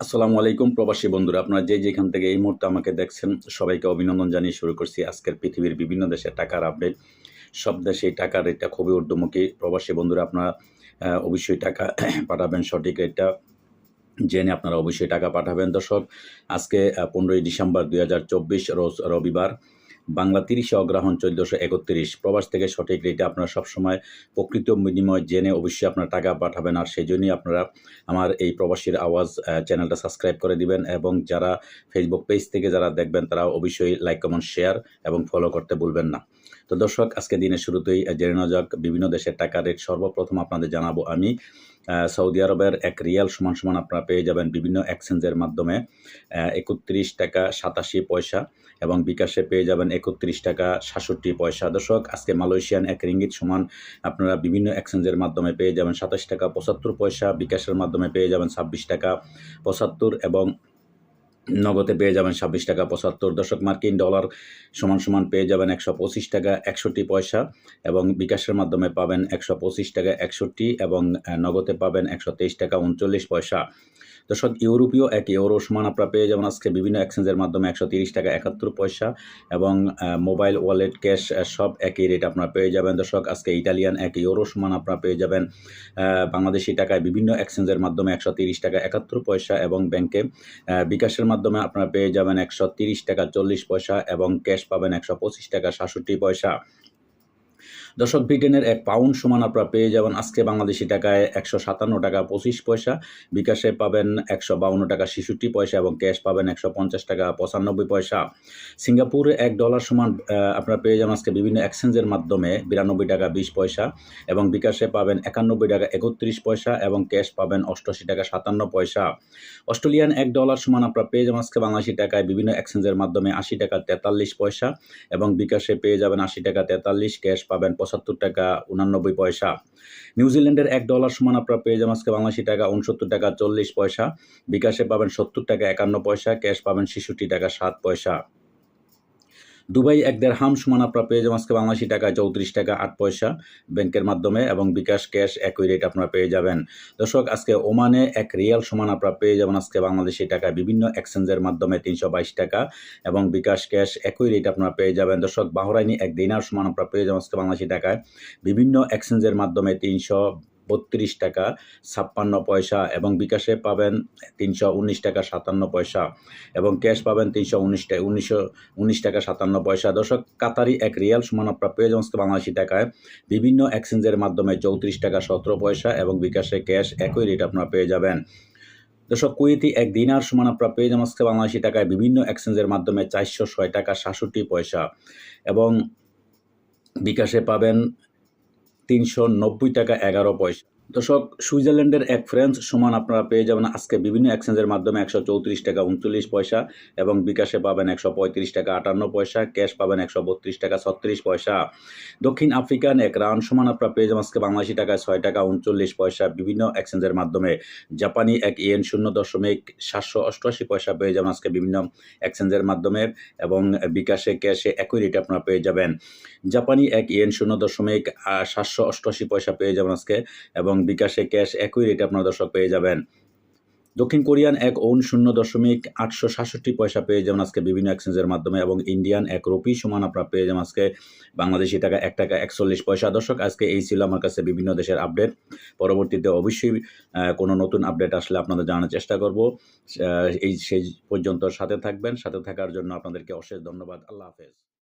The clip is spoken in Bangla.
আসসালামু আলাইকুম প্রবাসী বন্ধুরা, আপনারা যে যেখান থেকে এই মুহূর্তে আমাকে দেখছেন, সবাইকে অভিনন্দন জানিয়ে শুরু করছি আজকের পৃথিবীর বিভিন্ন দেশে টাকার আপডেট সব দেশে টাকার রেটটা খুবই ঊর্ধ্বমুখী। প্রবাসী বন্ধুরা, আপনারা অবশ্যই টাকা পাঠাবেন সঠিক রেটটা জেনে আপনারা অবশ্যই টাকা পাঠাবেন। দর্শক, আজকে পনেরোই ডিসেম্বর দুই হাজার চব্বিশ, রোজ রবিবার। বাংলা তিরিশে অগ্রহণ চোদ্দোশো একত্রিশ। প্রবাস থেকে সঠিক রেটে আপনারা সবসময় প্রকৃত বিনিময় জেনে অবশ্যই আপনারা টাকা পাঠাবেন। আর সেই জন্যই আপনারা আমার এই প্রবাসীর আওয়াজ চ্যানেলটা সাবস্ক্রাইব করে দিবেন এবং যারা ফেসবুক পেজ থেকে যারা দেখবেন তারা অবশ্যই লাইক কমেন্ট শেয়ার এবং ফলো করতে ভুলবেন না। তো দর্শক আজকে দিনের শুরুতেই জেনে নেওয়া যাক, বিভিন্ন দেশের টাকা রেট সর্বপ্রথম আপনাদের জানাব আমি। সৌদি আরবের এক রিয়াল সমান সমান আপনারা পেয়ে যাবেন বিভিন্ন এক্সচেঞ্জের মাধ্যমে একত্রিশ টাকা সাতাশি পয়সা এবং বিকাশে পেয়ে যাবেন একত্রিশ টাকা সাতষট্টি পয়সা। দর্শক, আজকে মালয়েশিয়ান এক রিঙ্গিত সমান আপনারা বিভিন্ন এক্সচেঞ্জের মাধ্যমে পেয়ে যাবেন সাতাশ টাকা পঁচাত্তর পয়সা, বিকাশের মাধ্যমে পেয়ে যাবেন ছাব্বিশ টাকা পঁচাত্তর এবং নগদে পেয়ে যাবেন ছাব্বিশ টাকা পঁচাত্তর দশক মার্কিন ডলার সমান সমান পেয়ে যাবেন একশো পঁচিশ টাকা একষট্টি পয়সা এবং বিকাশের মাধ্যমে পাবেন একশো পঁচিশ টাকা একষট্টি এবং নগদে পাবেন একশো তেইশ টাকা উনচল্লিশ পয়সা। দর্শক ইউরোপীয় এক ইউরো সমান আপনারা পেয়ে যাবেন আজকে বিভিন্ন এক্সচেঞ্জের মাধ্যমে একশো তিরিশ টাকা একাত্তর পয়সা এবং মোবাইল ওয়ালেট ক্যাশ সব একই রেট আপনারা পেয়ে যাবেন। দর্শক, আজকে ইটালিয়ান এক ইউরো সমান আপনারা পেয়ে যাবেন বাংলাদেশি টাকায় বিভিন্ন এক্সচেঞ্জের মাধ্যমে একশো তিরিশ টাকা একাত্তর পয়সা এবং ব্যাংকে বিকাশের মাধ্যমে আপনারা পেয়ে যাবেন একশো তিরিশ টাকা চল্লিশ পয়সা এবং ক্যাশ পাবেন একশো পঁচিশ টাকা সাতষট্টি পয়সা। দর্শক, ব্রিটেনের এক পাউন্ড সমান আপনারা পেয়ে যাবেন আজকে বাংলাদেশি টাকায় একশো সাতান্ন টাকা পঁচিশ পয়সা। বিকাশে পাবেন একশো বাউন্ন টাকা ছেষট্টি পয়সা এবং ক্যাশ পাবেন একশো পঞ্চাশ টাকা পঁচানব্বই পয়সা। সিঙ্গাপুরে এক ডলার সমান আপনারা পেয়ে যাবেন আজকে বিভিন্ন এক্সচেঞ্জের মাধ্যমে বিরানব্বই টাকা বিশ পয়সা এবং বিকাশে পাবেন একানব্বই টাকা একত্রিশ পয়সা এবং ক্যাশ পাবেন অষ্টআশি টাকা সাতান্ন পয়সা। অস্ট্রেলিয়ান এক ডলার সমান আপনারা পেয়ে যাবেন আজকে বাংলাদেশি টাকায় বিভিন্ন এক্সচেঞ্জের মাধ্যমে আশি টাকা তেতাল্লিশ পয়সা এবং বিকাশে পেয়ে যাবেন আশি টাকা তেতাল্লিশ, ক্যাশ পাবেন পঁচাত্তর টাকা, উনানব্বই পয়সা। নিউজিল্যান্ডের এক ডলার সমান আপনারা পেয়ে যাবেন আজকে বাংলাদেশি টাকা, উনসত্তর টাকা, চল্লিশ পয়সা। বিকাশে পাবেন সত্তর টাকা, একান্ন পয়সা। ক্যাশ পাবেন ছেষট্টি টাকা সাত পয়সা। দুবাই এক দেড় হাম সমান আপনারা পেয়ে যাবেন আজকে বাংলাদেশি টাকা, চৌত্রিশ টাকা, আট পয়সা ব্যাংকের মাধ্যমে এবং বিকাশ, ক্যাশ একই রেট আপনারা পেয়ে যাবেন। দর্শক, আজকে ওমানে এক রিয়াল সমান আপনারা পেয়ে যাবেন আজকে বাংলাদেশি টাকা। বিভিন্ন এক্সচেঞ্জের মাধ্যমে তিনশো বাইশ টাকা এবং বিকাশ, ক্যাশ একই রেট আপনারা পেয়ে যাবেন। দর্শক, বাহরাইনি এক দিনার সমান আপনারা পেয়ে যাবেন আজকে বাংলাদেশি টাকায়। বিভিন্ন এক্সচেঞ্জের মাধ্যমে তিনশো বত্রিশ টাকা, ছাপ্পান্ন পয়সা এবং বিকাশে পাবেন তিনশো উনিশ টাকা, সাতান্ন পয়সা এবং ক্যাশ পাবেন তিনশো উনিশ উনিশশো উনিশ টাকা, সাতান্ন পয়সা। দর্শক, কাতারি এক রিয়াল সমান আপনার পেয়ে আজকে বাংলাদেশি টাকায় বিভিন্ন এক্সচেঞ্জের মাধ্যমে চৌত্রিশ টাকা, সতেরো পয়সা এবং বিকাশে ক্যাশ একই রেট আপনারা পেয়ে যাবেন। দর্শক, কুয়েতি এক দিনার সমান আপনারা পেয়ে আজকে বাংলাদেশি টাকায় বিভিন্ন এক্সচেঞ্জের মাধ্যমে চারশো ছয় টাকা, সাতষট্টি পয়সা এবং বিকাশে পাবেন তিনশো নব্বই টাকা এগারো পয়সা। দর্শক, সুইজারল্যান্ডের এক ফ্রেন্স সমান আপনারা পেয়ে যাবেন আজকে বিভিন্ন এক্সচেঞ্জের মাধ্যমে একশো চৌত্রিশ টাকা উনচল্লিশ পয়সা এবং বিকাশে পাবেন একশো পঁয়ত্রিশ টাকা আটান্ন পয়সা, ক্যাশ পাবেন একশো বত্রিশ টাকা ছত্রিশ পয়সা। দক্ষিণ আফ্রিকান এক রান সমান আপনারা পেয়ে যাবেন আজকে বাংলাদেশি টাকায় ছয় টাকা উনচল্লিশ পয়সা। বিভিন্ন এক্সচেঞ্জের মাধ্যমে জাপানি এক ইয়েন শূন্য দশমিক সাতশো অষ্টআশি পয়সা পেয়ে যাবেন আজকে বিভিন্ন এক্সচেঞ্জের মাধ্যমে এবং বিকাশে, ক্যাশে একই রেট আপনারা পেয়ে যাবেন। জাপানি এক ইয়েন শূন্য দশমিক সাতশো অষ্টআশি পয়সা পেয়ে যাবেন আজকে এবং বিকাশে ক্যাশ একই রেটে আপনারা দর্শক পেয়ে যাবেন। দক্ষিণ কোরিয়ান এক ওন শূন্য দশমিক আটশো সাতষট্টি পয়সা পেয়ে যাবেন আজকে বিভিন্ন এক্সচেঞ্জের মাধ্যমে এবং ইন্ডিয়ান এক রুপি সমান আপনারা পেয়ে যাবেন আজকে বাংলাদেশি টাকা এক টাকা একচল্লিশ পয়সা। দর্শক, আজকে এই ছিল আমার কাছে বিভিন্ন দেশের আপডেট পরবর্তীতে অবশ্যই কোনো নতুন আপডেট আসলে আপনাদের জানার চেষ্টা করব। এই, সেই পর্যন্ত সাথে থাকবেন। সাথে থাকার জন্য আপনাদেরকে অশেষ ধন্যবাদ। আল্লাহ হাফেজ।